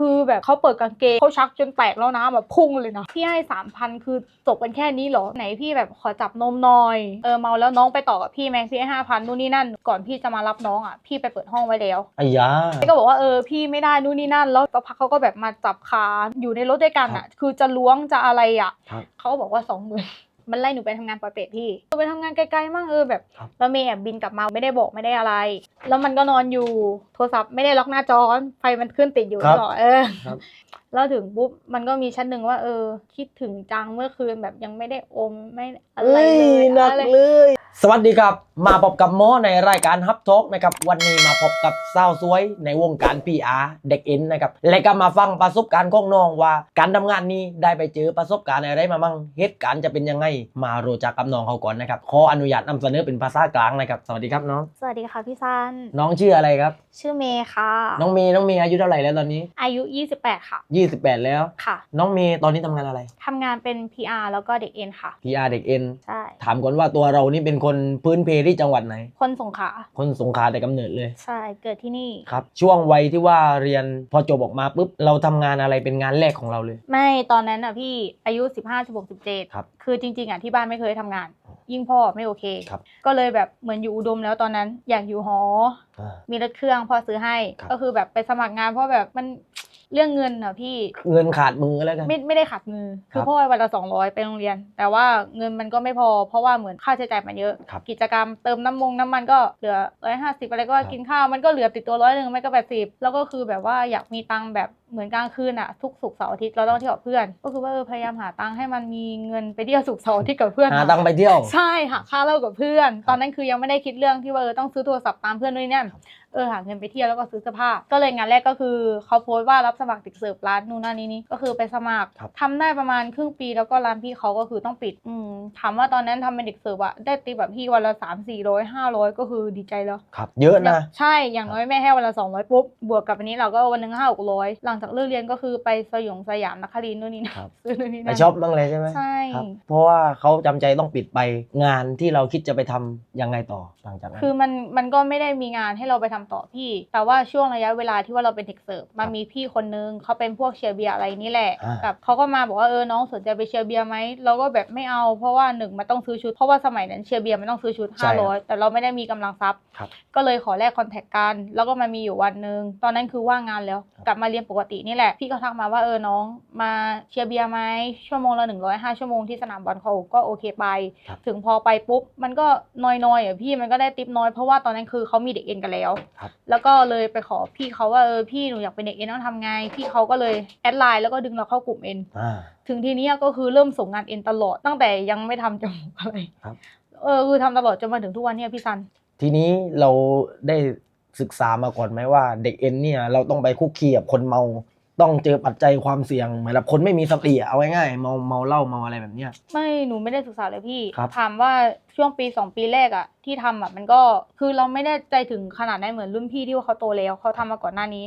คือแบบเขาเปิดกางเกงเขาชักจนแตกแล้วนะแบบพุ่งเลยนะพี่ให้สามพันคือจบกันแค่นี้เหรอไหนพี่แบบขอจับนมหน่อยเออเมาแล้วน้องไปต่อกับพี่ไหมพี่ให้ห้าพันนู่นนี่นั่น ก่อนพี่จะมารับน้องอะพี่ไปเปิดห้องไว้แล้วไอ้ยาพี่ก็บอกว่าเออพี่ไม่ได้นู่นนี่นั่น แล้วสักพักเขาก็แบบมาจับขาอยู่ในรถด้วยกันอะ คือจะล้วงจะอะไรอะครับเขาก็บอกว่าสองหมื่น มันไล่หนูไปทำงานปล่อยเป็ดพี่หนูไปทำงานไกลๆมั่งเออแบบครับ แล้วเมย์แอบบินกลับมาไม่ได้บอกไม่ได้อะไร แล้วมันก็นอนอยู่โทรศัพท์ไม่ได้ล็อกหน้าจอไฟมันขึ้นติดอยู่ครับ หรอเออ ครับ แล้วถึงปุ๊บมันก็มีชั้นหนึ่งว่า เออ คิดถึงจังเมื่อคืนแบบยังไม่ได้อมไม่อะไรเอ้ยเลยหนักอะไรเลย สวัสดีครับ มาพบกับหมอในรายการฮับทอกนะครับ วันนี้มาพบกับสาวสวยในวงการ PR เด็กเอ็นนะครับ และก็มาฟังประสบการณ์ของน้องว่า การทำงานนี้ได้ไปเจอประสบการณ์อะไรมาบ้างเหตุการณ์จะเป็นยังไง มารู้จักกับน้องเขาก่อนนะครับ ขออนุญาตนำเสนอเป็นภาษากลางนะครับ สวัสดีครับน้อง สวัสดีค่ะพี่ซันน้องชื่ออะไรครับ ชื่อเมย์ค่ะ น้องเมย์น้องเมย์อายุเท่าไหร่แล้วตอนนี้ อายุ 28 ค่ะ28 แล้ว ค่ะ น้องเมย์ตอนนี้ทำงานอะไร ทำงานเป็น PR แล้วก็เด็กเอ็นค่ะ PR เด็กเอ็นใช่ ถามก่อนว่าตัวเรานี่เป็นคนพื้นเพที่จังหวัดไหน คนสงขลาคนสงขลาแต่กำเนิดเลยใช่เกิดที่นี่ครับ ช่วงวัยที่ว่าเรียนพอจบออกมาปุ๊บเราทำงานอะไรเป็นงานแรกของเราเลย ไม่ตอนนั้นอะพี่อายุ 15 16 17ครับคือจริงๆอะที่บ้านไม่เคยทำงาน ยิ่งพ่อไม่โอเค ครับ ก็เลยแบบเหมือนอยู่อุดมแล้วตอนนั้นอยากอยู่หอ อ่า มีรถเครื่องพ่อซื้อให้ ครับ ก็คือแบบไปสมัครงานเพราะแบบมัน เรื่องเงินอะพี่เงินขาดมือแล้วกัน ไม่ไม่ได้ขัดมือ คืครัอบพ่อให้วันละสองร้อยไปโรงเรียน แต่ว่าเงินมันก็ไม่พอ เพราะว่าเหมือนค่าใช้จ่ายมันเยอะครับกิจกรรมเติมน้ำมงน้ำมันก็เหลือร้อยห้าสิบอะไรก็ครับกินข้าวมันก็เหลือติดตัวร้อยหนึ่งไม่ก็แปดสิบแล้วก็คือแบบว่าอยากมีตังค์แบบ เหมือนกลางคืนอะทุกศุกร์เสาร์อาทิตย์เราต้องเที่ยวกับเพื่อน ก็คือว่าเออพยายามหาตังค์ให้มันมีเงินไปเที่ยวศุกร์เสาร์อาทิตย์กับเพื่อนหาตังค์ไปเที่ยวใช่หาค่าเหล้ากับเพื่อน ตอนนั้นคือยังไม่ได้คิดเรื่องที่ว่าเออต้องซื้อโทรศัพท์ตามเพื่อนด้วยเนี่ยเออหาเงินไปเที่ยวแล้วก็ซื้อเสื้อผ้าก็เลยงานแรกก็คือเขาโพสต์ว่ารับสมัครเด็กเสิร์ฟร้านนู่นนั่นนี่นี่ก็คือไปสมัครครับทำได้ประมาณครึ่งปีแล้วก็ร้านพี่เขาก็คือต้องปิดอืมถามว่าตอนนั้นทำเป็นเด็กเสิร์ฟอะได้ตีแบบพี่วันละสามสี่ร้อยห้าร้อยก็คือดีใจแล้วครับ เยอะนะใช่อย่างน้อยแม่ให้วันละสองร้อยปุ๊บบวกกับอันนี้เราก็วันหนึ่งห้าหกร้อยหลังจากเลิกเรียนก็คือไปสยองสยามนครินทร์นู่นนี่นะครับ ซื้อนู่นนี่ไปนั่นช็อปบ้างเลยใช่ไหมใช่ ครับเพราะว่าเขาจำใจต้องปิดไปงานที่เราคิดจะไปทำยังไงต่อหลังจากนั้น คือมันมันก็ไม่ได้มีงานให้เราไปทำต่อพี่ แต่ว่าช่วงระยะเวลาที่ว่าเราเป็นเด็กเสิร์ฟมันมีพี่คนนึงเขาเป็นพวกเชียร์เบียร์อะไรนี่แหละอ่าแบบเขาก็มาบอกว่าเออน้องสนใจไปเชียร์เบียร์ไหมเราก็แบบไม่เอาเพราะว่าหนึ่งมันต้องซื้อชุดเพราะว่าสมัยนั้นเชียร์เบียร์มันต้องซื้อชุดใช่ห้าร้อยแต่เราไม่ได้มีกำลังทรัพย์ครับก็เลยขอแลกคอนแทคกันแล้วก็มามีอยู่วันหนึ่งตอนนั้นคือว่างงานแล้ว ครับ กลับมาเรียนปกตินี่แหละ พี่ก็ทักมาว่าเออน้องมาเชียร์เบียร์ไหมชั่วโมงละหนึ่งร้อยห้าชั่วโมงที่สนามบอลเขาก็โอเคไปครับถึงพอไปปุ๊บ มันก็น้อยๆอะพี่มันก็ได้ติปน้อยเพราะว่าตอนนั้นคือเขามีเด็กเอ็นกันแล้วครับแล้วก็เลยไปขอพี่เขาว่าเออพี่หนูอยากเป็นเด็กเอ็นต้องทำไงพี่เขาก็เลยแอดไลน์แล้วก็ดึงเราเข้ากลุ่มเอ็นอ่าถึงทีเนี้ยก็คือเริ่มส่งงานเอ็นตลอดตั้งแต่ยังไม่ทำจมูกอะไรครับเออคือทำตลอดจนมาถึงทุกวันเนี้ยพี่ซันทีนี้เราได้ ศึกษามาก่อนไหมว่า เด็กเอ็นเนี่ยเราต้องไปคุกคีกับคนเมา ต้องเจอปัจจัยความเสี่ยงเหมือนแบบคนไม่มีสติอะเอาง่ายๆเมาเมาเหล้าเมาอะไรแบบเนี้ย ไม่หนูไม่ได้ศึกษาเลยพี่ ครับ ถามว่าช่วงปีสองปีแรกอะที่ทำอะมันก็คือเราไม่ได้ใจถึงขนาดนั้นเหมือนรุ่นพี่ที่ว่าเขาโตแล้วเขาทำมาก่อนหน้านี้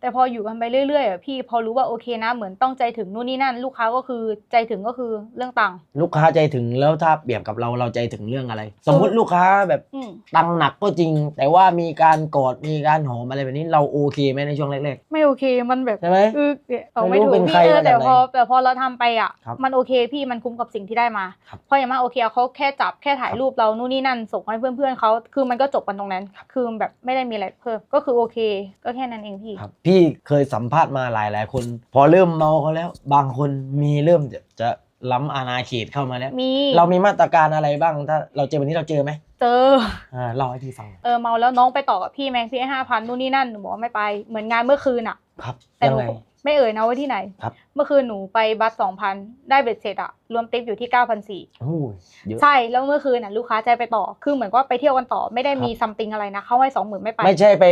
แต่พออยู่กันไปเรื่อยๆอะพี่พอรู้ว่าโอเคนะ เหมือนต้องใจถึงนู่นนี่นั่น ลูกค้าก็คือใจถึงก็คือเรื่องตังค์ลูกค้าใจถึงแล้วถ้าเปรียบกับเราเราใจถึงเรื่องอะไร สมมุติลูกค้าแบบอืมตังค์หนักก็จริง แต่ว่ามีการกอดมีการหอมอะไรแบบนี้เราโอเคไหมในช่วงแรกไม่โอเคมันแบบๆใช่ไหมเออเนี่ยเอาไม่ไม่รู้ถูกเป็นพี่ใครเออมาจากแต่พอไหนแต่พอเราทำไปอะครับมันโอเคพี่มันคุ้มกับสิ่งที่ได้มาครับเพราะอย่างมากโอเคเขาแค่จับแค่ถ่ายครับรูปเรานู่นนี่นั่นส่งให้เพื่อนๆเขาคือมันก็จบกันตรงนั้น คือแบบไม่ได้มีอะไรเพิ่มก็คือโอเค ก็แค่นั้นเองพี่ครับพี่เคยสัมภาษณ์มาหลายหลายๆคน พอเริ่มเมาเขาแล้ว บางคนมีเริ่มจะจะล้ำอาณาเขตเข้ามาแล้ว มี เรามีมาตรการอะไรบ้างถ้าเราเจอวันนี้เราเจอไหมเจอ อ่าเล่าให้พี่ฟังหน่อยเออเมาแล้วน้องไปต่อกับพี่แมงพี่ห้าพันนู่นนี่นั่นหนูบอกว่าไม่ไปเหมือนงานเมื่อคืนอะ ครับแต่ยัหงนูไง ไม่เอ่ยนะว่าที่ไหน ครับ เมื่อคืนหนูไปบัสสองพันได้เบ็ดเสร็จอะรวมติปอยู่ที่เก้าพันสี่โอ้ยเยอะ ใช่ แล้วเมื่อคืนน่ะลูกค้าใจไปต่อ คือเหมือนว่าไปเที่ยวกันต่อ ไม่ได้มีซัมติงอะไรนะ เขาให้สองหมื่นไม่ไป ไม่ใช่ไป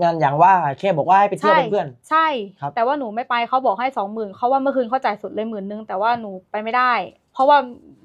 งานอย่างว่าแค่บอกว่าให้ไปเที่ยวใช่เป็นเพื่อน ใช่ ครับ แต่ว่าหนูไม่ไปเขาบอกให้สองหมื่นเขาว่าเมื่อคืนเขาจ่ายสุดเลยหมื่นนึงแต่ว่าหนูไปไม่ได้ เพราะว่า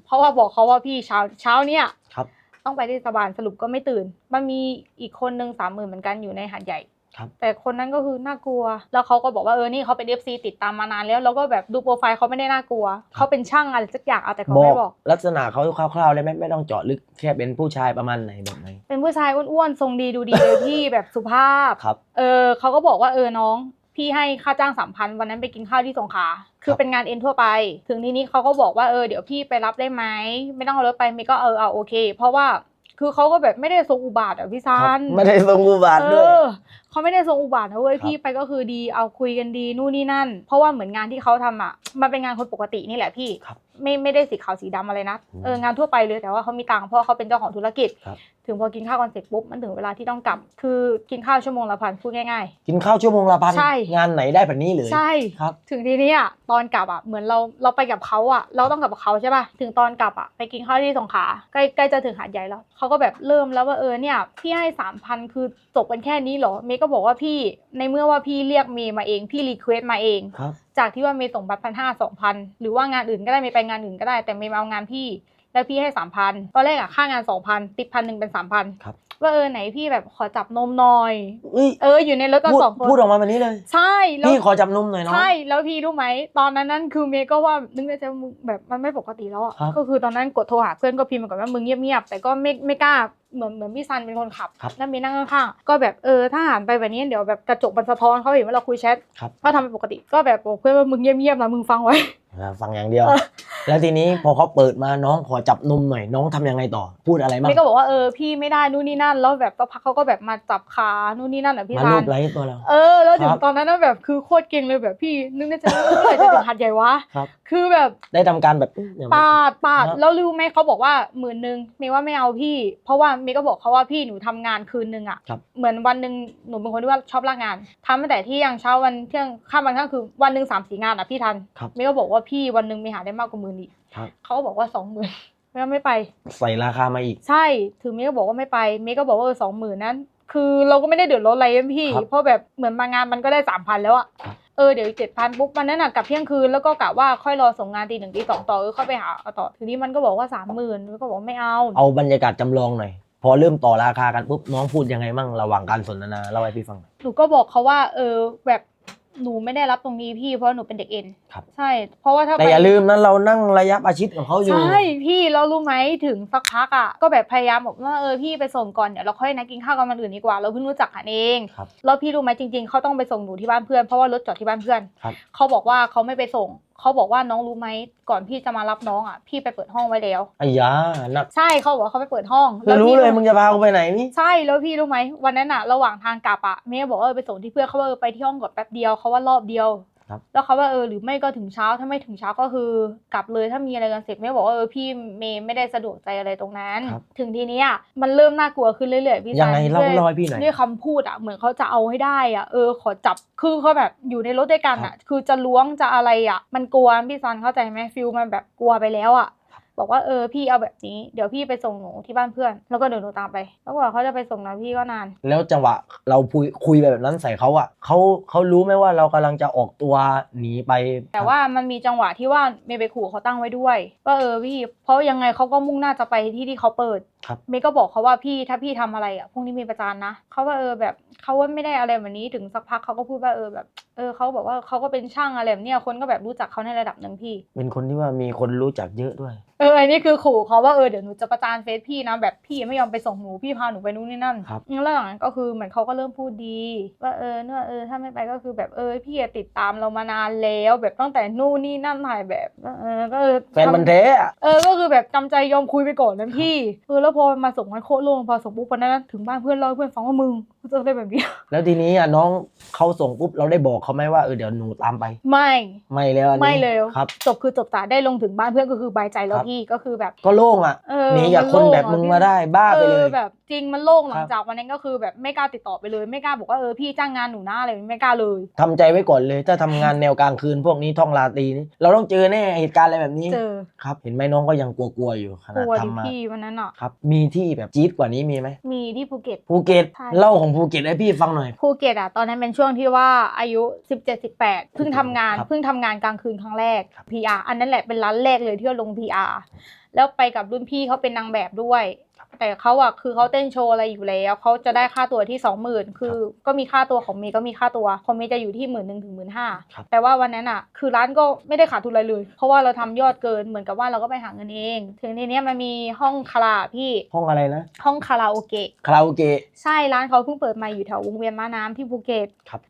เพราะว่าบอกเขาว่าพี่เช้าเช้าเนี่ย ครับ ต้องไปที่สบานสรุปก็ไม่ตื่น มันมีอีกคนนึงสามหมื่นเหมือนกันอยู่ในหาดใหญ่ครับแต่คนนั้นก็คือน่ากลัว แล้วเขาก็บอกว่าเออ นี่เขาเป็น FC ติดตามมานานแล้ว แล้วก็แบบดูโปรไฟล์เขาไม่ได้น่ากลัว เขาเป็นช่างอะไรสักอย่างเอาแต่เขาบอไม่กบอก ลักษณะเขาคร่าวๆเลยไหมไม่ต้องเจาะลึกแค่เป็นผู้ชายประมาณไหนแบบไหน เป็นผู้ชายอ้วนๆ ทรงดีดูดีเลยพี่แบบสุภาพครับเออเขาก็บอกว่าเออน้อง พี่ให้ค่าจ้างสามพันวันนั้นไปกินข้าวที่สงขลาคืคอรับเป็นงานเอ็นทั่วไป ถึงทีนี้เขาก็บอกว่าเออเดี๋ยวพี่ไปรับได้ไหมไม่ต้องเอารถไปเมย์ก็เออเอาโอเค เพราะว่าคือเขาก็แบบไม่ได้ทรงอุบาทอะพี่ครัซับนไม่ได้ทรงอุบาทเอด้วยอเขาไม่ได้ทรงอุบาทนะเว้ยครับพี่ไปก็คือดีเอาคุยกันดีนู่นนี่นั่น เพราะว่าเหมือนงานที่เขาทำอะมันเป็นงานคนปกตินี่แหละพี่ครับ ไม่ไม่ได้สีขาวสีดำอะไรนะอืมเอองานทั่วไปเลยแต่ว่าเขามีตังค์เพราะเขาเป็นเจ้าของธุรกิจ ครับ ถึงพอกินข้าวกันเสร็จปุ๊บมันถึงเวลาที่ต้องกลับ คือกินข้าวชั่วโมงละพันพูดง่าย กินข้าวชั่วโมงละพันใช่ งานไหนได้แบบนี้เลยๆ ใช่ ครับ ถึงทีนี้อะตอนกลับอะเหมือนเราเราไปกับเขาอะ เราต้องกลับกับเขาใช่ป่ะถึงตอนกลับอะไปกินข้าวที่สงขลาใกล้ใกล้จะถึงหาดใหญ่แล้วเขาก็แบบเริ่มแล้วว่าเออเนี่ยพี่ให้สามพันคือจบกันแค่นี้เหรอเมย์ก็บอกว่าพี่ในเมื่อว่าพี่เรียกเมย์มาเองพี่รีเควสมาเอง ครับจากที่ว่าเมย์ส่งบัตรพันห้าสองพันหรือว่างานอื่นก็ได้เมย์ไปงานอื่นก็ได้ แต่เมย์มาเอางานพี่ แล้วพี่ให้สามพันตอนแรกอะค่างานสองพันติดพันหนึ่งเป็นสามพันครับว่าเออไหนพี่แบบขอจับนมหน่อยเอ้ยเอออยู่ในรถกันพูดสองคนพูดออกมาแบบนี้เลย ใช่แล้วพี่ขอจับนมหน่อยเนาะใช่แล้วพี่รู้ไหมตอนนั้นนั่นคือเมย์ก็ว่านึกในใจมึงแบบมันไม่ปกติแล้วอะครับก็คือตอนนั้นกดโทรหาเพื่อนก็พิมพ์มาก่อนว่ามึงเงียบๆแต่ก็ไม่ไม่กล้าเหมือนเหมือนพี่ซันเป็นคนขับครับแล้วเมย์นั่งข้างๆ ก็แบบเออถ้าหันไปแบบนี้เดี๋ยวแบบกระจกมันสะท้อนเขาเห็นว่าเราคุยแชทครับก็ทำเป็นปกติ ก็แบบบอกเพื่อนว่ามึงเงียบๆนะมึงฟังไว้อ่า ฟังอย่างเดียวเออแล้วทีนี้พอเขาเปิดมาน้องขอจับนมหน่อยน้องทำยังไงต่อ พูดอะไรบ้างเมย์ก็บอกว่าเออพี่ไม่ได้นู่นนี่นั่น แล้วแบบสักพักเขาก็แบบมาจับขานู่นนี่นั่นอะพี่มาซัรูนปไลค์ตัวเราเออแล้วถึคงรับตอนนั้นน่ะแบบคือโคตรเก่งเลยแบบพี่นึกในใจว่าเมื่อไหร่จะถึงหัดใหญ่วะครับคือแบบได้ทำการแบบอื้อเนี่ยปาดปาดครับแล้วรู้ไหมเขาบอกว่าหมื่นหนึ่งเมย์ว่าไม่เอาพี่ เพราะว่าเมย์ก็บอกเขาว่าพี่หนูทำงานคืนนึงอะครับเหมือนวันหนึ่งหนูเป็นคนที่ว่าชอบลากงานทำตั้งแต่เที่ยงเช้าวันเที่ยงข้ามวันข้ามคือวันหนึ่งสามสี่งานอะพี่ทันครับเมย์ก็บอกว่าพี่วันหนึ่งเมย์หาได้มากกว่าหมื่นอีกครับ เขาก็บอกว่าสองหมื่นเมย์ก็ไม่ไป ใส่ราคามาอีก ใช่ถึงเมย์ก็บอกว่าไม่ไปเมย์ก็บอกว่าเออสองหมื่นนั้น คือเราก็ไม่ได้เดือดร้อนอะไรนะพี่ครับเพราะแบบเหมือนมางานมันก็ได้สามพันแล้วอะครับเออเดี๋ยวอีกเจ็ดพันปุ๊บวันนั้นน่ะกลับเที่ยงคืนแล้วก็กะว่าค่อยรอส่งงานตีหนึ่งตีสองต่อเออค่อยไปหาเอาต่อทีนี้มันก็บอกว่าสามหมื่นก็บอกไม่เอา เอาบรรยากาศจำลองหน่อยพอเริ่มต่อราคากันปุ๊บน้องพูดยังไงมั่งระหว่างการสนทนาเล่าให้พี่ฟังหน่อยหนูก็บอกเขาว่าเออแบบ หนูไม่ได้รับตรงนี้พี่เพราะหนูเป็นเด็กเอ็นครับ ใช่ เพราะว่าถ้าแต่ไปอย่าลืมนะเรานั่งระยะประชิดกับเขาอยู่ ใช่พี่เรารู้ไหมถึงสักพักอะก็แบบพยายามบอกว่าเออพี่ไปส่งก่อนเดี๋ยวเราค่อยนัดกินข้าวกันวันอื่นดีกว่า เราเพิ่งรู้จักกันเองครับแล้วพี่รู้ไหมจริง ๆเขาต้องไปส่งหนูที่บ้านเพื่อนเพราะว่ารถจอดที่บ้านเพื่อนครับ เขาบอกว่าเขาไม่ไปส่งเขาบอกว่าน้องรู้ไหมก่อนพี่จะมารับน้องอะพี่ไปเปิดห้องไว้แล้วไอ้ยานักใช่เขาบอกว่าเขาไปเปิดห้องคือรู้พี่เลยมึงจะพากูไปไหนนี่ใช่แล้วพี่รู้ไหมวันนั้นอะระหว่างทางกลับอะเมย์บอกว่าเออไปส่งที่เพื่อนเขาว่าเออไปที่ห้องก่อนแป๊บเดียวเขาว่ารอบเดียว ครับ แล้วเขาว่าเออหรือไม่ก็ถึงเช้าถ้าไม่ถึงเช้าก็คือกลับเลยถ้ามีอะไรกันเสร็จเมย์บอกว่าเออพี่เมย์ไม่ได้สะดวกใจอะไรตรงนั้น ครับ ถึงทีเนี้ยมันเริ่มน่ากลัวขึ้นเรื่อยๆพี่ยังไงซันเล่าด้วยเล่าให้พี่หน่อย ด้วยคำพูดอะเหมือนเขาจะเอาให้ได้อะเออขอจับคือเขาแบบอยู่ในรถด้วยกันอะคือจะล้วงจะอะไรอะมันกลัวพี่ซันเข้าใจไหมฟิลมันแบบกลัวไปแล้วอะ บอกว่าเออพี่เอาแบบนี้เดี๋ยวพี่ไปส่งหนูที่บ้านเพื่อน แล้วก็เดี๋ยวหนูตามไปแล้วกว่าเขาจะไปส่งนะพี่ก็นาน แล้วจังหวะเราคุยคุยไปแบบนั้นใส่เขาอะเขาเขารู้ไหมว่าเรากำลังจะออกตัวหนีไปแต่ว่ามันมีจังหวะที่ว่าเมย์ไปขู่เขาตั้งไว้ด้วยว่าเออพี่ เพราะยังไงเขาก็มุ่งหน้าจะไปที่ที่เขาเปิดครับ เมย์ก็บอกเขาว่าพี่ถ้าพี่ทำอะไรอะพรุ่งนี้มีประจานนะเขาว่าเออแบบเขาว่าไม่ได้อะไรแบบนี้ถึงสักพักเขาก็พูดว่าเออแบบเออเขาบอกว่าเขาก็เป็นช่างอะไรแบบเนี้ยคนก็แบบรู้จักเขาในระดับหนึ่งพี่ เป็นคนที่ว่ามีคนรู้จักเยอะด้วย เอออันนี้คือขู่เขาว่าเออเดี๋ยวหนูจะประจานเฟซพี่นะแบบพี่ไม่ยอมไปส่งหนูพี่พาหนูไปนู่นนี่นั่นครับแล้วหลังนั้นก็คือเหมือนเขาก็เริ่มพูดดี ว่าเออเนื่อเออถ้าไม่ไปก็คือแบบเออพี่อะติดตามเรามานานแล้วแบบตั้งแต่นู่นนี่นั่นถ่ายแบบเออก็เออแฟนมันธุ์แท้อะเออก็คือแบบจำใจยอมคุยไปก่อนนะพี่เออแล้วพอมาส่งมันโคตรโล่งพอส่งปุ๊บวันนั้นถึงบ้านเพื่อนเล่าให้เพื่อนฟังว่ามึงกูเจอได้แบบนี้แล้วทีนี้อะน้องเขาส่งปุ๊บเราได้บอกเขาไหมว่าเออเดี๋ยวหนูตามไป ไม่ไม่แล้วอันนี้ไม่เลยครับ จบคือจบจ๋าได้ลงถึงบ้านเพื่อนก็คือบายใจแล้วครับพี่ก็คือแบบ ก็โล่งอะเออหนีจากคนแบบมึงมาได้บ้าไปเลยออแบบจริงมันโล่งหลัคงรับจากวันนั้นก็คือแบบไม่กล้าติดต่อไปเลยไม่กล้าบอกว่าเออพี่จ้างงานหนูนะอะไรไม่กล้าเลยทำใจไว้ก่อนเลย ถ้าทำงานแนวกลางคืนพวกนี้ท่องราตรีนี่เราต้องเจอแน่เหตุการณ์อะไรแบบนี้เจอครับ เห็นไหมน้องก็ยังกลัวๆอยู่ขกนาดลัวดิทำมาพี่วันนั้นอะครับมีที่แบบจี๊ดกว่านี้มีไหมมีที่ภูเก็ตภูเก็ตใช่เล่าของภูเก็ตให้พี่ฟังหน่อย ภูเก็ตอะตอนนั้นเป็นช่วงที่ว่าอายุ 17 18 เพิ่งทำงานครับเพิ่งทำงานกลางคืนครั้งแรกครับ PR อันนั้นแหละเป็นร้านแรกเลยที่เราลง PR แล้วไปกับรุ่นพี่เขาเป็นนางแบบด้วย แต่เขาอะคือเขาเต้นโชว์อะไรอยู่แล้วเขาจะได้ค่าตัวที่สองหมื่นคือก็มีค่าตัวของเมย์ก็มีค่าตัวของเมย์จะอยู่ที่หมื่นหนึ่งถึงหมื่นห้าครับแต่ว่าวันนั้นอะคือร้านก็ไม่ได้ขาดทุนอะไรเลย เพราะว่าเราทำยอดเกินเหมือนกับว่าเราก็ไปหาเงินเอง ถึงทีเนี้ยมันมีห้องคาราพี่ห้องอะไรนะห้องคาราโอเกะคาราโอเกะใช่ร้านเขาเพิ่งเปิดใหม่อยู่แถววงเวียนม้าน้ำที่ภูเก็ตครับ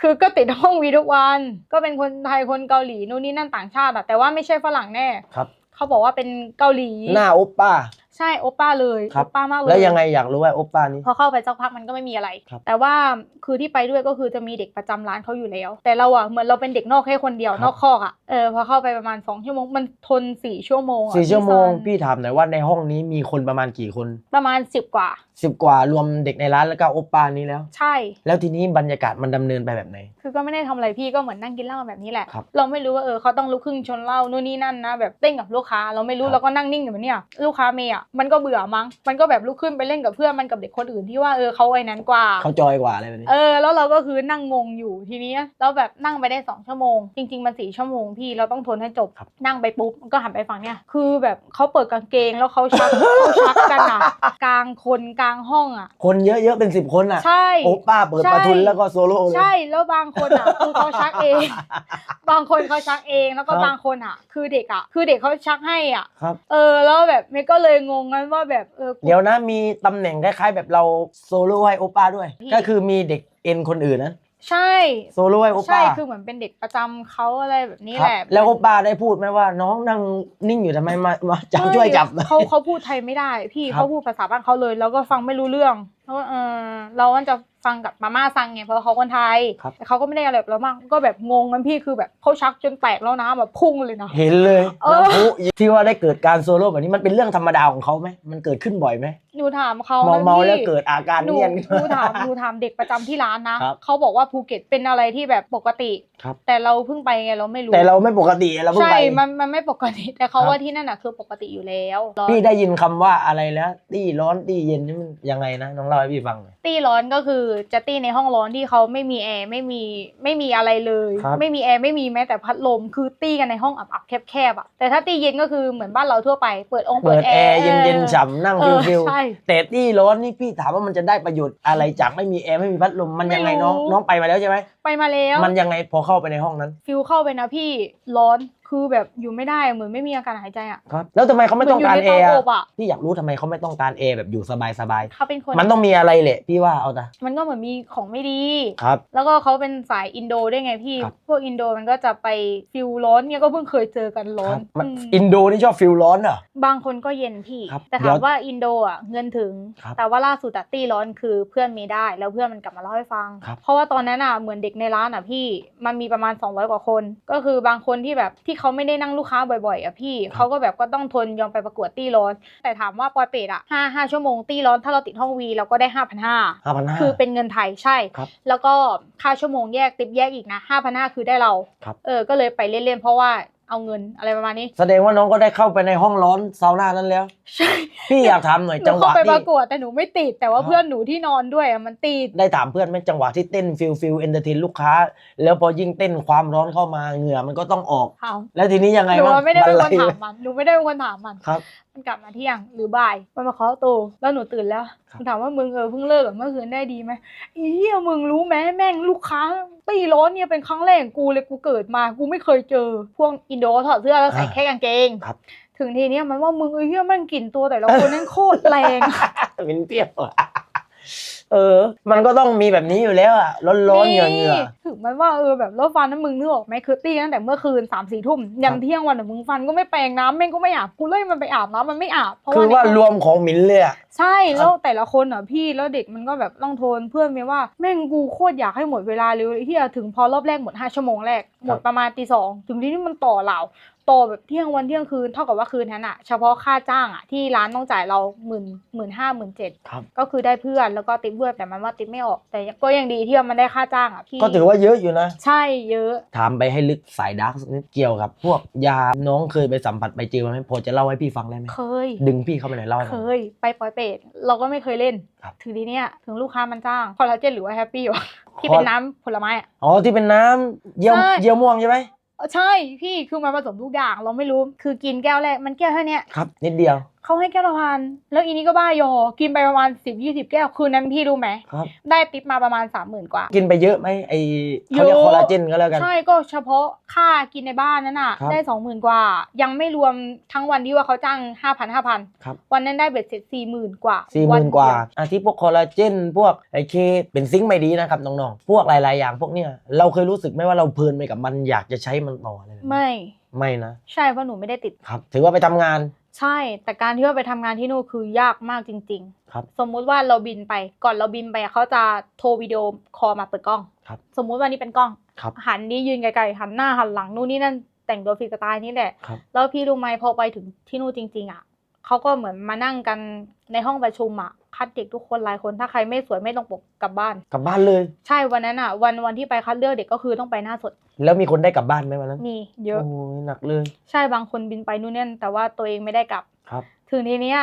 คือก็ติดห้องวีทุกวัน ก็เป็นคนไทยคนเกาหลีนู่นนี่นั่นต่างชาติอะแต่ว่าไม่ใช่ฝรั่งแน่ครับเขาบอกว่าเป็นเกาหลีหน้าโอปป้า ใช่โอป้าเลยครัโอบป้ามากเลยแล้วยังไงอยากรู้ว่าโอปป้านี้ พอเข้าไปสักพักมันก็ไม่มีอะไร ครับแต่ว่าคือที่ไปด้วยก็คือจะมีเด็กประจำร้านเขาอยู่แล้ว แต่เราอะเหมือนเราเป็นเด็กนอกแค่คนเดียวครับ นอกคอกอะเออพอเข้าไปประมาณสองชั่วโมงมันทนสี่ชั่วโมงอะสี่ชั่วโมงพี่พี่ถามหน่อยว่าในห้องนี้มีคนประมาณกี่คนซันประมาณสิบกว่า สิบกว่ารวมเด็กในร้านแล้วก็โอปป้านี้แล้ว ใช่ แล้วทีนี้บรรยากาศมันดำเนินไปแบบไหน คือก็ไม่ได้ทำอะไรพี่ก็เหมือนนั่งกินเหล้าแบบนี้แหละ ครับเราไม่รู้ว่าเออเขาต้องลุกขึ้นชนเหล้านู่นนี่นั่นนะแบบเต้นกับลูกค้าเราไม่รู้ครับ เราก็นั่งนิ่งอยู่แบบเนี้ยลูกค้าเมย์อะมันก็เบื่อมั้งมันก็แบบลุกขึ้นไปเล่นกับเพื่อนมันกับเด็กคนอื่นที่ว่าเออเขาไอ้นั้นกว่า เขาจอยกว่าอะไรแบบนี้ เออแล้วเราก็คือนั่งงงอยู่ทีนี้แล้วแบบนั่งไปได้สองชั่วโมง จริง ๆ มันสี่ชั่วโมงพี่เราต้องทนให้จบ ครับ นั่งไปปุ๊บมันก็หันไปฝั่งเนี้ยคือแบบเขาเปิดกางเกงแล้วเขาชัก เขาชักกันอะกลางคนกลางห้องอะ คนเยอะๆเป็นสิบคนอะ ใช่ โอปป้าเปิดประทุนใช่แล้วก็โซโล่เลย ใช่ แล้วบางคนอะคือเขาชักเอง บางคนเขาชักเอง แล้วก็ครับบางคนอะ คือเด็กอะ คือเด็กเขาชักให้อะ ครับ เออ แล้วแบบเมย์ก็เลยงงกันว่าแบบเออกู เดี๋ยวนะมีตำแหน่งคล้ายๆ แบบเราโซโล่ให้โอปป้าด้วยพี่ก็คือมีเด็กเอ็นคนอื่นนะ ใช่โซโล่ให้โอปใช่ป้าคือเหมือนเป็นเด็กประจำเขาอะไรแบบนี้ครัแหบละแล้วโอปป้าได้พูดไหมว่าน้องนั่งนิ่งอยู่ทำไมมามาจับช่วยจับไม่เขาเขาพูดไทยไม่ได้ พี่ครับ เขาพูดภาษาบ้านเขาเลย แล้วก็ฟังไม่รู้เรื่องแล้วเออเราก็จะฟังกับมาม่าซังไงเพราะเขาคนไทยครับ แต่เขาก็ไม่ได้อะไรกับเรามากก็แบบงงกันพี่คือแบบเขาชักจนแตกแล้วนะแบบพุ่งเลยนะ เห็นเลยเออ น้ำพุที่ว่าได้เกิดการโซโล่แบบนี้มันเป็นเรื่องธรรมดาของเขาไหมมันเกิดขึ้นบ่อยไหมหนูถามเขาเมานะเมาพี่แล้วเกิดอาการหนูเนียน หนูถามหนูถามเด็กประจำที่ร้านนะ ครับ เขาบอกว่าภูเก็ตเป็นอะไรที่แบบปกติ ครับ แต่เราเพิ่งไปไงเราไม่รู้แต่เราไม่ปกติเราเพิ่งใช่ ไป มันมันไม่ปกติ แต่เขาครับ ว่าที่นั่นน่ะคือปกติอยู่แล้วพี่ได้ยินคำว่าอะไรแล้วตี้ร้อนตี้เย็นนี่มันยังไงนะน้องเล่าให้พี่ฟังหน่อย ตี้ร้อนก็คือจะตี้ในห้องร้อนที่เขาไม่มีแอร์ไม่มีไม่มีอะไรเลย ครับ ไม่มีแอร์ไม่มีแม้แต่พัดลมคือตี้กันในห้องอับๆแคบๆอะแต่ถ้าตี้เย็นก็คือเหมือนบ้านเราทั่วไปเปิดองค์เปิดแอร์เย็นเย็นออฉ่ำนั่งเอฟิอลฟิลใช่แต่ตี้ร้อนนี่พี่ถามว่ามันจะได้ประโยชน์อะไรจากไม่มีแอร์ไม่มีพัดลมมันยังไงไม่รู้น้องน้องไปมาแล้วใช่ไหม ไปมาแล้ว มันยังไงพอเข้าไปในห้องนั้น ฟิลเข้าไปนะพี่ร้อนคือแบบอยู่ไม่ได้เหมือนไม่มีอาการหายใจอะครับแล้วทำไมเขาไม่ต้องการเหแอมืนยู่ร์ในอะเตาอบอะพี่อยากรู้ทำไมเขาไม่ต้องการแอร์แบบอยู่สบายสบายเขาเป็นคนๆมันต้องมีอะไรแหละพี่ว่าเอาแต่มันก็เหมือนมีของไม่ดีครับ แล้วก็เขาเป็นสายอินโดด้วยไงพี่ครับพวกอินโดมันก็จะไปฟิลร้อนเนี่ยก็เพิ่งเคยเจอกันร้อคนรับมันอืมอินโดนี่ชอบฟิลร้อนเหรอบางคนก็เย็นพี่ครับแต่เดี๋ถายวมว่าอินโดอะเงินถึงครับแต่ว่าล่าสุดอะตี้ร้อนคือเพื่อนมีได้ แล้วเพื่อนมันกลับมาเล่าให้ฟังครับเพราะว่าตอนนั้นอะเหมือนเด็กในร้านอะพี่มันมีประมาณ 200 กว่าคน ก็คือบางคนที่แบบที่เขาไม่ได้นั่งลูกค้าบ่อยๆอะพี่เขาก็แบบก็ต้องทนยอมไปประกวดตี้ร้อน แต่ถามว่าปอยเป็ดอะห้าห้าชั่วโมงตี้ร้อนถ้าเราติดห้องวีเราก็ได้ห้าพันห้าห้าพันห้าคือเป็นเงินไทยใช่ครับแล้วก็ค่าชั่วโมงแยกติปแยกอีกนะห้าพันห้าคือได้เราครับเออก็เลยไปเล่นๆเพราะว่า เอาเงินอะไรประมาณนี้ แสดงว่าน้องก็ได้เข้าไปในห้องร้อนซาวน่านั้นแล้ว ใช่พี่อยากถามหน่อยหนูจังหเข้าวะไปปที่ ระกวดแต่หนูไม่ติด แต่ว่าครับเพื่อนหนูที่นอนด้วยอะมันติด ได้ถามเพื่อนไหมจังหวะที่เต้นฟิลฟิลเอนเตอร์เทนลูกค้า แล้วพอยิ่งเต้นความร้อนเข้ามาเหงื่อมันก็ต้องออกเอาแล้วทีนี้ยังไงหนูบ้างว่าไม่ได้เป็นบครนรลัยถามมันหนูไม่ได้เป็นคนถามมัน ครับ มันกลับมาเที่ยงหรือบ่ายมันมาเคาะตูแล้วหนูตื่นแล้วครับมันถามว่ามึงเออเพิ่งเลิกกับเมื่อคืนได้ดีไหมอีเหี้ยมึงรู้ไหมแม่งลูกค้าตีร้อนเนี่ยเป็นครั้งแรกของกูเลยกูเกิดมากูไม่เคยเจอ พวกอินโดถอดเสื้อแล้วใส่แค่กางเกงครับถึงทีเนี้ยมันว่ามึงเอ้ยเหี้ยแม่งกลิ่นตัวแต่ละคนนั่นโคตรแรงเป็นเปรี้ยวอะ เออ มันก็ต้องมีแบบนี้อยู่แล้วอะร้อนร้อนๆเหงื่อเหงื่อถึงมันว่าเออแบบแล้วฟันนั้นมึงนึกออกไหมคือตีตั้งแต่เมื่อคืนสามสี่ทุ่มยัครันบเที่ยงวันน่ะมึงฟันก็ไม่แปรงน้ำแม่งก็ไม่อาบกูเลยมันไปอาบน้ำมันไม่อาบเพราะคือว่าว่าในรวมของหมินเลยอะใช่แล้วแต่ละคนอะพี่แล้วเด็กมันก็แบบต้องทนเพื่อนมีว่าแม่งกูโคตรอยากให้หมดเวลาเร็วเลยที่ถึงพอรอบแรกหมดห้าชั่วโมงแรกหมดประมาณตีสองถึงที่นี่มันต่อเหล่า ต่อแบบเที่ยงวันเที่ยงคืนเท่ากับว่าคืนนั้นอะเฉพาะค่าจ้างอะที่ร้านต้องจ่ายเราหมื่นหมื่นห้าหมื่นเจ็ดครับ ก็คือได้เพื่อนแล้วก็ติปเพื่อนแต่มันว่าติปไม่ออก แต่ก็ยังดีที่ว่ามันได้ค่าจ้างอะพี่ก็ถือว่าเยอะอยู่นะ ใช่เยอะ ถามไปให้ลึกสายดาร์กสักนิดเกี่ยวกับ พวกยาน้องเคยไปสัมผัสไปเจอมาไหมพอจะเล่าให้พี่ฟังได้ไหมเคย ดึงพี่เข้าไปหน่อยเล่าให้เคฟัง ยไปปอยเป็ดเราก็ไม่เคยเล่น ครับถึงทีเนี้ยถึงลูกค้ามันจ้างคอลลาเจนหรือว่าแฮปปี้วะที่เป็นน้ำผลไม้อะ อ๋อที่เป็นน้ำเยี่ยวใช่ เยี่ยวม่วงใช่ไหมเออ ใช่พี่คือมันผสมทุกอย่างเราไม่รู้ คือกินแก้วแรกมันแก้วเท่าเนี้ยครับ นิดเดียว เขาให้แก้วละพันแล้วอีนี่ก็บ้ายอ กินไปประมาณสิบยี่สิบแก้วคืนนั้นพี่รู้ไหม ครับ ได้ติปมาประมาณสามหมื่นกว่า กินไปเยอะไหมไอเขาเรียกเยอะคอลลาเจนก็แล้วกัน ใช่ก็เฉพาะค่ากินในบ้านนั่นน่ะ ครับได้สองหมื่นกว่า ยังไม่รวมทั้งวันที่ว่าเขาจ้างห้าพันห้าพันครับ วันนั้นได้เบ็ดเสร็จสี่หมื่นกว่าสี่หมื่นกว่าเดียอาที่พวกคอลลาเจนพวกไอเคเป็นซิงค์ไม่ดีนะครับน้องๆ พวกหลาย ๆ อย่างพวกเนี้ยเราเคยรู้สึกไหมว่าเราเพลินไปกับมันอยากจะใช้มันต่อเลยไม่ ไม่นะ ใช่เพราะหนูไม่ได้ติด ครับ ถือว่าไปทำงาน ใช่ แต่การที่ว่าไปทำงานที่นู่นคือยากมากจริง ครับ ๆ สมมุติว่าเราบินไป ก่อนเราบินไปอะเขาจะโทรวิดีโอคอลมาเปิดกล้อง ครับ สมมุติว่านี่เป็นกล้อง ครับ หันนี่ยืนไกลๆหันหน้าหันหลังนู่นนี่นั่นแต่งตัวฟรีสไตล์นี่แหละ ครับ แล้วพี่รู้ไหมพอไปถึงที่นู่นจริง ๆ อะเขาก็เหมือนมานั่งกันในห้องประชุมอะ คัดเด็กทุกคนหลายคนถ้าใครไม่สวยไม่ต้องปกกลับบ้าน กลับบ้านเลย ใช่วันนั้นอะ วันวันที่ไปคัดเลือกเด็กก็คือต้องไปหน้าสด แล้วมีคนได้กลับบ้านไหมวันนั้นมีเยอะโอ้ยหนักเลยใช่บางคนบินไปนู่นนี่นแต่ว่าตัวเองไม่ได้กลับครับ ถึงทีเนี้ย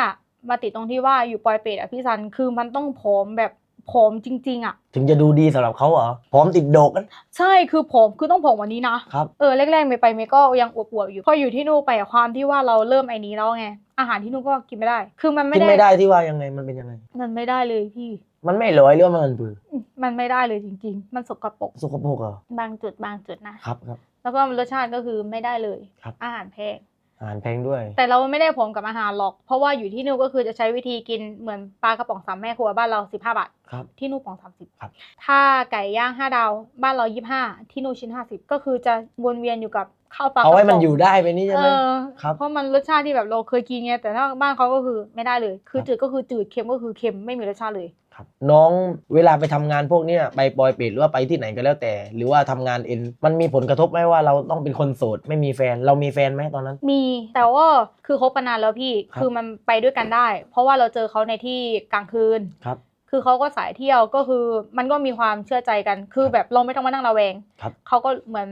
มาติดตรงที่ว่าอยู่ปอยเป็ดอะพี่ซันคือมันต้องผอมแบบ ผอมจริง ๆ อะ ถึงจะดูดีสำหรับเขาเหรอพร้อมติดโดกกันใช่คือผอมคือต้องผอมกวันนี้นะครับ เออแรกๆเมย์ไปเมย์ก็ยังอวบๆอยู่พออยู่ที่นู่นไปอะความที่ว่าเราเริ่มไอ้นี้แล้วไงอาหารที่นู่นก็กินไม่ได้ คือมันไม่กินได้ไม่ได้ที่ว่ายังไงมันเป็นยังไง มันไม่ได้เลยพี่มันไม่ลอยหรือว่ามันปืออืมมันไม่ได้เลยจริง ๆ มันสกปรกสกปรกเหรอบางจุดบางจุดนะ ครับครับ แล้วก็รสชาติก็คือไม่ได้เลย ครับ อาหารแพง อาหารแพงด้วย แต่เราไม่ได้ผอมกับอาหารหรอก เพราะว่าอยู่ที่นู่นก็คือจะใช้วิธีกินเหมือนปลากระป๋องสามแม่ครัวบ้านเราสิบห้าบาท ครับ ที่นู่นป๋องสามสิบครับ ถ้าไก่ย่างห้าดาว บ้านเรายี่ห้าที่นู่นชิ้นห้าสิบก็คือจะวนเวียนอยู่กับข้าวปลากระเอาป๋องให้มันอยู่ได้ไปนี่ใช่เอไหม อครับเพราะมันรสชาติที่แบบเราเคยกินไงแต่ถ้าบ้านเขาก็คือไม่ได้เลย คือครับ จืดก็คือจืดเค็มก็คือเค็มไม่มีรสชาติเลย ครับน้องเวลาไปทำงานพวกเนี้ยไปปอยเป็ดหรือว่าไปที่ไหนก็แล้วแต่ หรือว่าทำงานเอ็นมันมีผลกระทบไหมว่าเราต้องเป็นคนโสดไม่มีแฟนเรามีแฟนไหมตอนนั้น มีแต่ว่าคือคบกันนานแล้วพี่ครับคือมันไปด้วยกันได้ เพราะว่าเราเจอเขาในที่กลางคืนครับคือเขาก็สายเที่ยวก็คือมันก็มีความเชื่อใจกัน คือแบบเราไม่ต้องมานั่งระแวงครับเขาก็เหมือน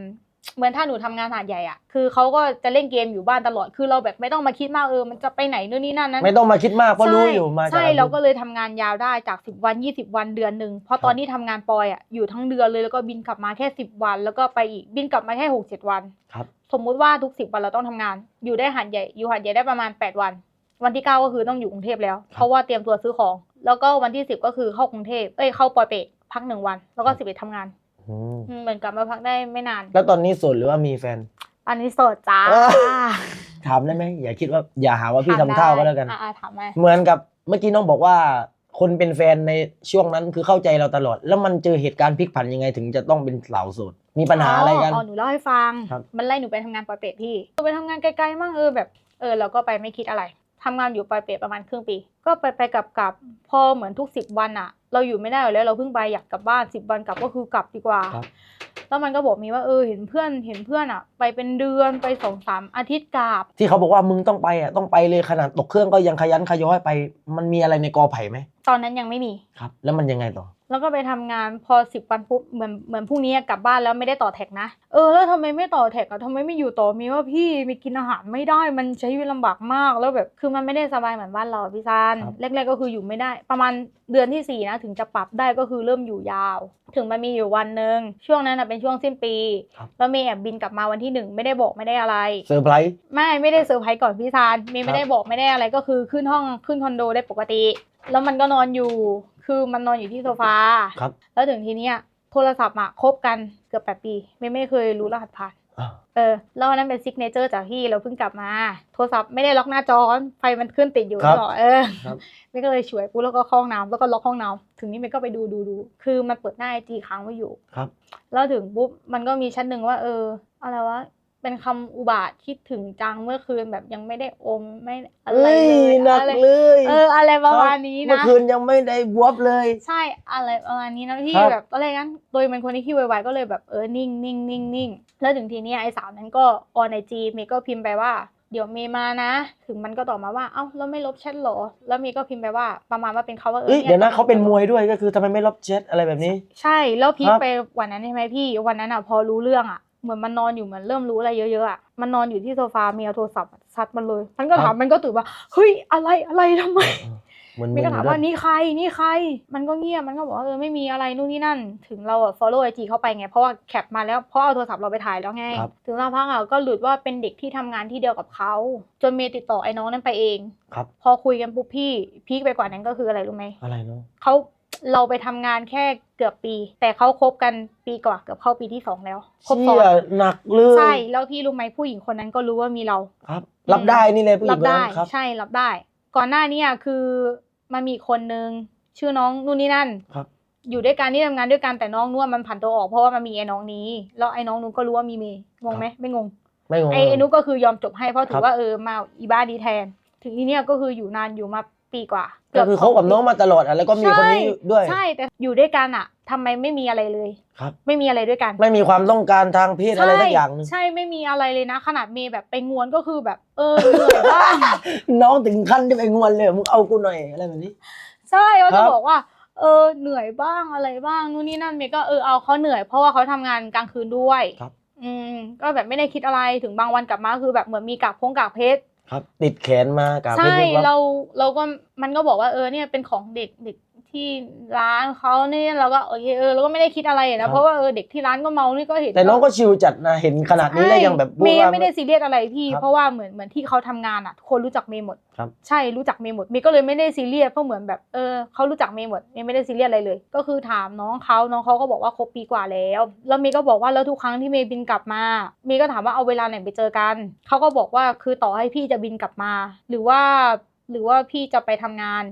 เหมือนถ้าหนูทำงานหาดใหญ่อะคือเขาก็จะเล่นเกมอยู่บ้านตลอดคือเราแบบไม่ต้องมาคิดมากเออมันจะไปไหนนู่นนี่นั่นนั้นไม่ต้องมาคิดมากเพราะรู้อยู่มาใช่จากเราก็เลยทำงานยาวได้จาก 10 วัน 20 วันเดือนหนึ่งเพราะตอนที่ทำงานปอยอะอยู่ทั้งเดือนเลยแล้วก็บินกลับมาแค่ 10 วัน แล้วก็ไปอีกบินกลับมาแค่หกเจ็ดวันครับสมมุติว่าทุก 10 วันเราต้องทำงาน อยู่ได้หาดใหญ่อยู่หาดใหญ่ได้ประมาณ 8 วัน วันที่ 9 ก็คือต้องอยู่กรุงเทพแล้วเพราะว่าเตรียมตัวซื้อของ แล้วก็วันที่ 10 ก็คือเข้ากรุงเทพเอ้ยเข้าปอยเปะพักหนึ่งวัน แล้วก็สิบเอ็ดทำงาน อืมอืมเหมือนกลับมาพักได้ไม่นาน แล้วตอนนี้โสดหรือว่ามีแฟน อันนี้โสดจ้าเออถามได้ไหมอย่าคิดว่าอย่าหาว่าพี่ทำเท่าก็แล้วกัน อ่าถามมาเหมือนกับเมื่อกี้น้องบอกว่า คนเป็นแฟนในช่วงนั้นคือเข้าใจเราตลอด แล้วมันเจอเหตุการณ์พลิกผันยังไงถึงจะต้องเป็นสาวโสดมีปัญหาอะไรกัน อ๋อหนูเล่าให้ฟัง ครับ มันไล่หนูไปทำงานปอยเปะพี่หนูไปทำงานไกลๆมั่งเออแบบเออเราก็ไปไม่คิดอะไรทำงานอยู่ปอยเปะประมาณครึ่งปี ก็ไปไปกลับกลับพอเหมือนทุกสิบวันอะ เราอยู่ไม่ได้อยู่แล้วเราเพิ่งไปอยากกลับบ้านสิบวันกลับก็คือกลับดีกว่าครับแล้วมันก็บอกมีว่าเออเห็นเพื่อนเห็นเพื่อนอะไปเป็นเดือนไปสองสามอาทิตย์กลับ ที่เขาบอกว่ามึงต้องไปอะต้องไปเลยขนาดตกเครื่องก็ยังขยันขย้อยไป มันมีอะไรในกอไผ่ไหม ตอนนั้นยังไม่มี ครับ แล้วมันยังไงต่อ แล้วก็ไปทำงานพอสิบวันปุ๊บเหมือนเหมือนพรุ่งนี้กลับบ้านแล้วไม่ได้ต่อแท็กนะ เออแล้วทำไมไม่ต่อแท็กอะทำไมไม่อยู่ต่อมีว่าพี่มีกินอาหารไม่ได้มันใช้ชีวิตลำบากมากแล้วแบบคือมันไม่ได้สบายเหมือนบ้านเราพี่ซานครับ แรกๆก็คืออยู่ไม่ได้ ประมาณเดือนที่สี่นะถึงจะปรับได้ก็คือเริ่มอยู่ยาว ถึงมันมีอยู่วันหนึ่งช่วงนั้นอะเป็นช่วงสิ้นปีครับแล้วเมย์แอบบินกลับมาวันที่หนึ่งไม่ได้บอกไม่ได้อะไร เซอร์ไพรส์ ไม่ไม่ได้เซอร์ไพรส์ก่อนพี่ซานเมย์ครัไม่บได้บอกไม่ได้อะไรก็คือขึ้นห้องขึ้นคอนโดได้ปกติ แล้วมันก็นอนอยู่ คือมันนอนอยู่ที่โซฟา ครับ แล้วถึงทีเนี้ยโทรศัพท์อะคบกันเกือบแปดปีไม่ไม่เคยรู้รหัสผ่าน อะเออ แล้วอันนั้นเป็นซิกเนเจอร์จากที่เราเพิ่งกลับมา โทรศัพท์ไม่ได้ล็อกหน้าจอ ไฟมันขึ้นติดอยู่ครับตลอดเออครับ ไม่ก็เลยช่วยกูแล้วก็เข้าห้องน้ำแล้วก็ล็อกห้องน้ำถึงนี้มันก็ไปดูดูดู คือมันเปิดหน้าไอจีค้างไว้อยู่ ครับ แล้วถึงปุ๊บมันก็มีชั้นหนึ่งว่าเอออะไรวะ เป็นคำอุบาทคิดถึงจังเมื่อคืนแบบยังไม่ได้อมไม่อะไรเอ้ยเลยหนักอะไรเลยเออ อะไรประมาณนี้เมื่อนะคืนยังไม่ได้บวบเลย ใช่อะไรประมาณนี้นะพี่ครับแบบตอนแรกนั้นโดยเป็นคนที่ขี้ไวๆก็เลยแบบเออนิ่งนิ่งนิ่งนิ่งแล้วถึงทีเนี้ยไอ้สาวนั้นก็ออนไอจีเมย์ก็พิมพ์ไปว่าเดี๋ยวเมย์มานะ ถึงมันก็ตอบมาว่า เอ้าแล้วไม่ลบแชทเหรอ แล้วเมย์ก็พิมพ์ไปว่าประมาณว่าเป็นเขาว่าเออเอ้ยยเดี๋ยวนะกลับเขาเป็นมวยด้วยก็คือทำไมไม่รับแชทอะไรแบบนี้ ใช่แล้วพีคครับไปวันนั้นใช่ไหมพี่ วันนั้นอะพอรู้เรื่องอะ เหมือนมันนอนอยู่เหมือนเริ่มรู้อะไรเยอะๆอะมันนอนอยู่ที่โซฟาเมียโทรศัพท์ซัดมันเลยมันก็ถามมันก็ตื่นว่าเฮ้ยอะไรอะไรทำไมเหมือนเมย์ก็ถามเหมือนว่านี่ใครนี่ใคร มันก็เงียบมันก็บอกว่าเออไม่มีอะไรนู่นนี่นั่น ถึงเราอะ follow IG เข้าไปไง เพราะว่าแคปมาแล้วเพราะเอาโทรศัพท์เราไปถ่ายแล้วไงครับถึงสักพักอะก็หลุดว่าเป็นเด็กที่ทำงานที่เดียวกับเขาจนเมย์ติดต่อไอ้น้องนั้นไปเองครับ พอคุยกันปุ๊บพี่พีคไปกว่านั้นก็คืออะไรรู้ไหมอะไรเนาะเขา เราไปทำงานแค่เกือบปี แต่เขาคบกันปีกว่าเกือบเข้าปีที่สองแล้วคบเชี่ซ้อยนหนักเลยใช่แล้วพี่รู้ไหมผู้หญิงคนนั้นก็รู้ว่ามีเรา ครับ รับได้นี่เลยผู้หญิรังบคนได้นั้นครับ ใช่รับได้ ก่อนหน้านี้อะคือมันมีคนนึงชื่อน้องนู่นนี่นั่นครับ อยู่ด้วยกันที่ทำงานด้วยกันแต่น้องนู่นมันผันตัวออกเพราะว่ามันมีไอ้น้องนี้แล้วไอ้น้องนู้นก็รู้ว่ามีเมย์งงไหมไม่งง ไม่งง ไอ้ไอ้นุกก็คือยอมจบให้เพราะถืครัอบ ว่าเออมาอีบ้าดีแทน ถึงที่เนี้ยก็คืออยู่นานอยู่มา ปีกว่าก็คือเขากับน้องมาตลอดอะแล้วก็มีคนนี้ด้วยใช่แต่อยู่ด้วยกันอะทำไมไม่มีอะไรเลย ครับ ไม่มีอะไรด้วยกัน ไม่มีความต้องการทางเพศอะไรสักอย่างหนึงใช่ไม่มีอะไรเลยนะ ขนาดเมย์แบบไปงวนก็คือแบบ เออเหนื่อยบ้างน้องถึงขั้นที่ไปงวนเลยมึงเอากูหน่อยอะไรแบบนี้ ใช่เขาครัจะบบอกว่า เออเหนื่อยบ้างอะไรบ้างนู่นนี่นั่นเมย์ก็เออเอาเขาเหนื่อยเพราะว่าเขาทำงานกลางคืนด้วยครับ อืมก็แบบไม่ได้คิดอะไรถึงบางวันกลับมาคือแบบเหมือนมีกากพงกากเพชร ครับติดแขนมากับเพชใช่รวิบวับเราเราก็มันก็บอกว่าเออเนี่ยเป็นของเด็กเด็ก ที่ร้านเขาเนี่ยเราก็โอเคเออเราก็ไม่ได้คิดอะไรครันะบ เพราะว่าเออเด็กที่ร้านก็เมานี่ก็เห็นแต่น้องก็ชิลจัดนะเห็นขนาดนี้แล้วยังแบบเมย์ว่า ไม่ได้ซีเรียสอะไรพี่ ครับเพราะว่าเหมือนเหมือนที่เขาทำงานอะทุกคนรู้จักเมย์หมดครับ ใช่รู้จักเมย์หมดเมย์ก็เลยไม่ได้ซีเรียสเพราะเหมือนแบบเออเขารู้จักเมย์หมดเมย์ไม่ได้ซีเรียสอะไรเลย ก็คือถามน้องเขาน้องเขาก็บอกว่าครบปีกว่าแล้วแล้วเมย์ก็บอกว่าแล้วทุกครั้งที่เมย์บินกลับมาเมย์ก็ถามว่าเอาเวลาไหนไปเจอกันเขาก็บอกว่าคือต่อให้พี่จะบินกลับมา หรือว่าหรือว่าพี่จะไปทำงาน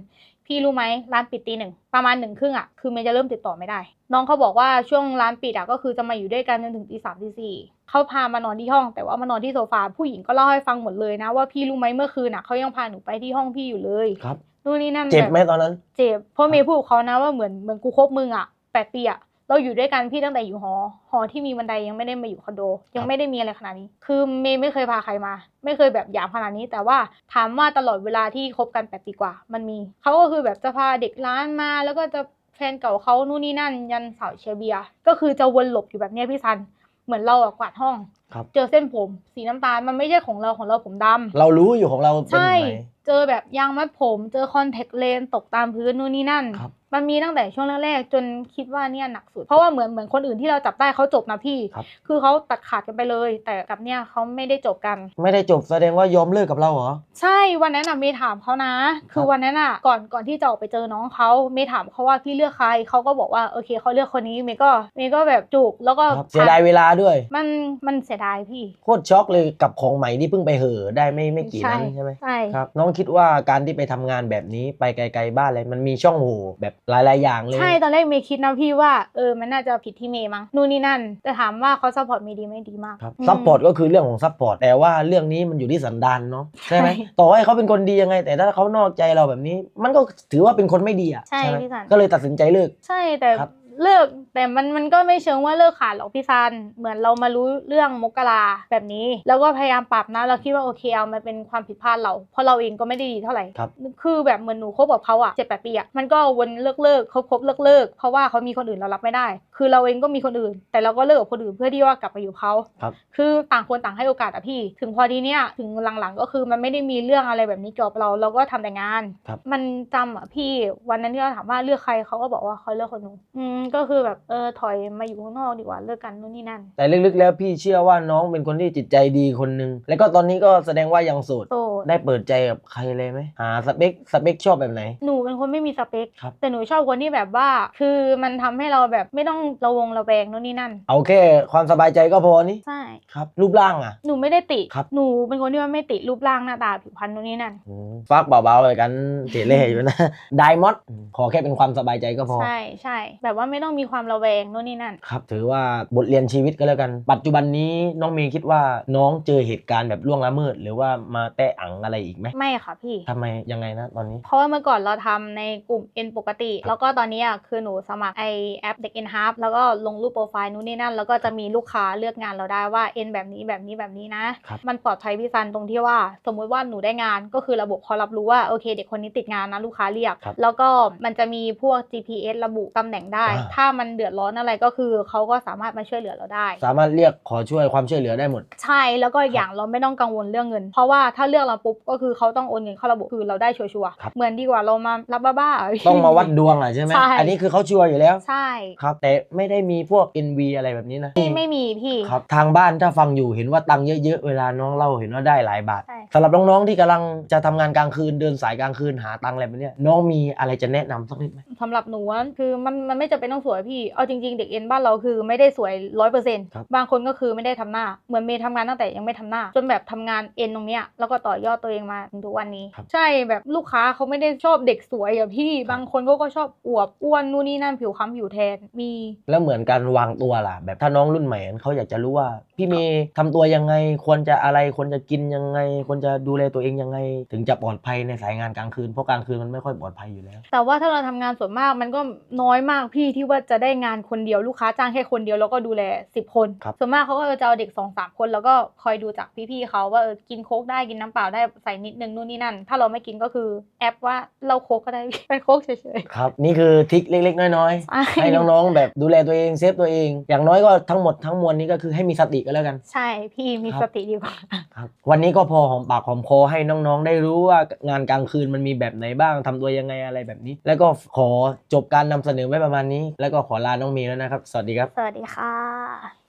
พี่รู้ไหมร้านปิดตีหนึ่งประมาณหนึ่งครึ่งอะคือเมย์จะเริ่มติดต่อไม่ได้ น้องเขาบอกว่าช่วงร้านปิดอะก็คือจะมาอยู่ด้วยกันจนถึงตีสามตีสี่เขาพามานอนที่ห้อง แต่ว่ามานอนที่โซฟาผู้หญิงก็เล่าให้ฟังหมดเลยนะว่าพี่รู้ไหมเมื่อคืนอะเขายังพาหนูไปที่ห้องพี่อยู่เลยครับนู่นนี่นั่นเจ็บแบบไหมตอนนั้น เจ็บเพราะเมย์พูดกับเขานะว่าเหมือนเหมือนกูคบมึงอะแปดปีอะ เราอยู่ด้วยกันพี่ตั้งแต่อยู่หอ หอที่มีบันไดยังไม่ได้มาอยู่คอนโด ยังไม่ได้มีอะไรขนาดนี้ คือเมย์ไม่เคยพาใครมา ไม่เคยแบบหยามขนาดนี้ แต่ว่าถามว่าตลอดเวลาที่คบกันแปดปีกว่า มันมีเขาก็คือแบบจะพาเด็กร้านมา แล้วก็จะแฟนเก่าเขานู่นนี่นั่น ยันสาวเชียร์เบียร์ก็คือจะวนหลบอยู่แบบเนี้ยพี่ซัน เหมือนเราอะกวาดห้องครับเจอเส้นผมสีน้ำตาลมันไม่ใช่ของเราของเราผมดำเรารู้อยู่ของเราเป็นใช่ยังไงเจอแบบยางมัดผม เจอคอนแทคเลนส์ตกตามพื้นนู่นนี่นั่นครับ มันมีตั้งแต่ช่วงแรกๆจนคิดว่าเนี่ยหนักสุด เพราะว่าเหมือนเหมือนคนอื่นที่เราจับได้เขาจบนะพี่ ครับ คือเขาตัดขาดกันไปเลย แต่กับเนี่ยเขาไม่ได้จบกัน ไม่ได้จบแสดงว่ายอมเลิกกับเราเหรอ ใช่วันนั้นอะเมย์ถามเขานะ คือวันนั้นอะก่อนก่อนที่จะออกไปเจอน้องเขาเมย์ถามเขาว่าพี่เลือกใครเขาก็บอกว่าโอเคเขาเลือกคนนี้เมย์ก็เมย์ก็แบบจุกแล้วก็ครับเสียดายเวลาด้วย มันมันเสียดายพี่ โคตรช็อกเลยกับของใหม่ที่เพิ่งไปเห่อได้ไม่ไม่กี่นั้นใช่ไหมใช่ ครับน้องคิดว่าการที่ไปทำงานแบบนี้ไปไกล ๆ บ้านอะไรมันมีช่องโหว่แบบ หลายๆ อย่างเลย ใช่ ตอนแรกเมย์คิดนะพี่ว่าเออมันน่าจะผิดที่เมย์มั้งนู่นนี่นั่น แต่ถามว่าเขาซัพพอร์ตเมย์ดีไหมดีมากครับอืมซัพพอร์ตก็คือเรื่องของซัพพอร์ตแต่ว่าเรื่องนี้มันอยู่ที่สันดานเนาะใช่ไหมใช่ต่อให้เขาเป็นคนดียังไง แต่ถ้าเขานอกใจเราแบบนี้ มันก็ถือว่าเป็นคนไม่ดีอะใช่ไหมพี่สันก็เลยตัดสินใจเลิก ใช่แต่ครับ เลิกแต่มันมันก็ไม่เชิงว่าเลิกขาดหรอกพี่ซัน เหมือนเรามารู้เรื่องมกราแบบนี้ แล้วก็พยายามปรับนะเราคิดว่าโอเคเอามันเป็นความผิดพลาดเราเพราะเราเองก็ไม่ได้ดีเท่าไหร่ครับคือแบบเหมือนหนูคบกับเขาอะเจ็ดแปดปีอะมันก็วนเลิกเลิกคบคบเลิกเลิกเพราะว่าเขามีคนอื่นเรารับไม่ได้ คือเราเองก็มีคนอื่น แต่เราก็เลิกกับคนอื่นเพื่อที่ว่ากลับไปอยู่เขาครับคือต่างคนต่างให้โอกาสอะพี่ ถึงพอดีเนี้ยถึงหลังๆ ก็คือมันไม่ได้มีเรื่องอะไรแบบนี้เกี่ยวกับเราเราก็ทำแต่งานครับมันจำอะพี่วันนั้นที่เราถามว่าเลือกใครเขาก็บอกว่าเขาเลือกคนหนูอืมก็คือแบบเออถอยมาอยู่ข้างนอกดีกว่าเลิกกันนู่นนี่นั่น แต่ลึกๆแล้วพี่เชื่อว่าน้องเป็นคนที่จิตใจดีคนหนึ่งแล้วก็ตอนนี้ก็แสดงว่ายังโสดโสดได้เปิดใจกับใครเลยไหมหาสเปคสเปคชอบแบบไหนหนูเป็นคนไม่มีสเปคครับแต่หนูชอบคนที่แบบว่า คือมันทำให้เราแบบไม่ต้องระวงระแวงนู่นนี่นั่น เอาแค่ความสบายใจก็พอนี่ใช่ ครับ รูปร่างอะ หนูไม่ได้ติ ครับ หนูเป็นคนที่ว่าไม่ติรูปร่างหน้าตาผิวพรรณนู่นนี่นั่น อืมฟักเบาๆไปกันเทเล่อยู่นะ ไดมอนด์ขอแค่เป็นความสบายใจก็พอ ใช่ใช่แบบว่าไม่ต้องมีความระแวงนู่นนี่นั่น ครับ ถือว่าบทเรียนชีวิตก็แล้วกัน ปัจจุบันนี้น้องเมย์คิดว่าน้องเจอเหตุการณ์แบบล่วงละเมิด หรือว่ามาแตะอังอะไรอีกไหมไม่ค่ะพี่ ทำไมยังไงนะตอนนี้ เพราะว่าเมื่อก่อนเราทำในกลุ่ม N ปกติ แล้วก็ตอนนี้อะคือหนูสมัครไอแอปเด็ก N h a r แล้วก็ลงรูปโปรไฟล์นู่นนี่นั่น แล้วก็จะมีลูกค้าเลือกงานเราได้ว่า N แบบนี้แบบนี้แบบนี้นะครับมันปลอดภัยพี่ซันตรงที่ว่า สมมุติว่าหนูได้งานก็คือระบบเขารับรู้ว่าโอเค เด็กคนนี้ติดงานนะลูกค้าเรียกครับแล้วก็มันจะมีพวก GPS ระบุตำแหน่งได้อ่าถ้ามันเดือดร้อนอะไรก็คือเขาก็สามารถมาช่วยเหลือเราได้ สามารถเรียกขอช่วยความช่วยเหลือได้หมด ใช่แล้วก็อย่างเราไม่ต้องกังวลเรื่องเงิน เพราะว่าถ้าเลือกเราปุ๊บก็คือเขาต้องโอนเงินเข้าระบบคือเราได้ชัวร์ครับๆเหมือนดีกว่าเรามารับบ้าๆะพี่ต้องมาวัดดวงอะใช่ไหมใช่อันนี้คือเขาชัวร์อยู่แล้วใช่ครับแต่ไม่ได้มีพวก NV อะไรแบบนี้นะพี่ไม่มีพี่ ครับทางบ้านถ้าฟังอยู่เห็นว่าตังค์เยอะๆ เวลาน้องเล่าเห็นว่าได้หลายบาท ใช่ สำหรับน้องๆที่กำลังจะทำงานกลางคืนเดินสายกลางคืนหาตังค์อะไรแบบเนี้ยน้องมีอะไรจะแนะนำสักนิดไหม สำหรับหนูอะคือมันมันไม่จำเป็นต้องสวยพี่ เอาจริงๆ เด็กเอ็นบ้านเราคือไม่ได้สวยร้อยเปอร์เซ็นต์ครับ บางคนก็คือไม่ได้ทำหน้า เหมือนเมย์ทำงานตั้งแต่ยังไม่ทำหน้า จนแบบทำงานเอ็นตรงเนี้ยแล้วก็ต่อยอดตัวเองมาถึงทุกวันนี้ ใช่แบบลูกค้าเขาไม่ได้ชอบเด็กสวยอะพี่ บางคนเขาก็ชอบอวบอ้วนนู่นนี่นั่นผิวค้ำผิวแทนมี แล้วเหมือนการวางตัวล่ะ แบบถ้าน้องรุ่นใหม่เขาอยากจะรู้ว่า พี่เมย์ทำตัวยังไงควรจะอะไรควรจะกินยังไงควรจะดูแลตัวเองยังไง ถึงจะปลอดภัยในสายงานกลางคืนเพราะกลางคืนมันไม่ค่อยปลอดภัยอยู่แล้ว แต่ว่าถ้าเราทำงานส่วนมากมันก็น้อยมากพี่ที่ว่าจะได้งานคนเดียวลูกค้าจ้างแค่คนเดียวแล้วก็ดูแล 10 คน ครับ ส่วนมากเขาก็จะเอาเด็ก2อสามคนแล้วก็คอยดูจากพี่ๆเขาว่าเออกินโค้กได้กินน้ำเปล่าได้ใส่นิดนึงนู่นนี่นั่น ถ้าเราไม่กินก็คือแอปว่าเราโค้กก็ได้ เป็นโค้กเฉยครับนี่คือทริคเล็ก ๆ น้อยๆใช่ๆให้น้องๆแบบดูแลตัวเองเซฟตัวเอง อย่างน้อยก็ทั้งหมดทั้งมวลนี้ก็คือให้มีสติก็แล้วกัน ใช่พี่มีครับสติดีกว่า ครับวันนี้ก็พอหอมปากหอมคอให้น้องๆ ได้รู้ว่างานกลางคืนมันมีแบบไหนบ้างทำตัวยังไงอะไรแบบนี้ แล้วก็ขอจบการนำเสนอไว้ประมาณนี้ แล้วก็ขอลาน้องมีแล้วนะครับ สวัสดีครับ สวัสดีค่ะ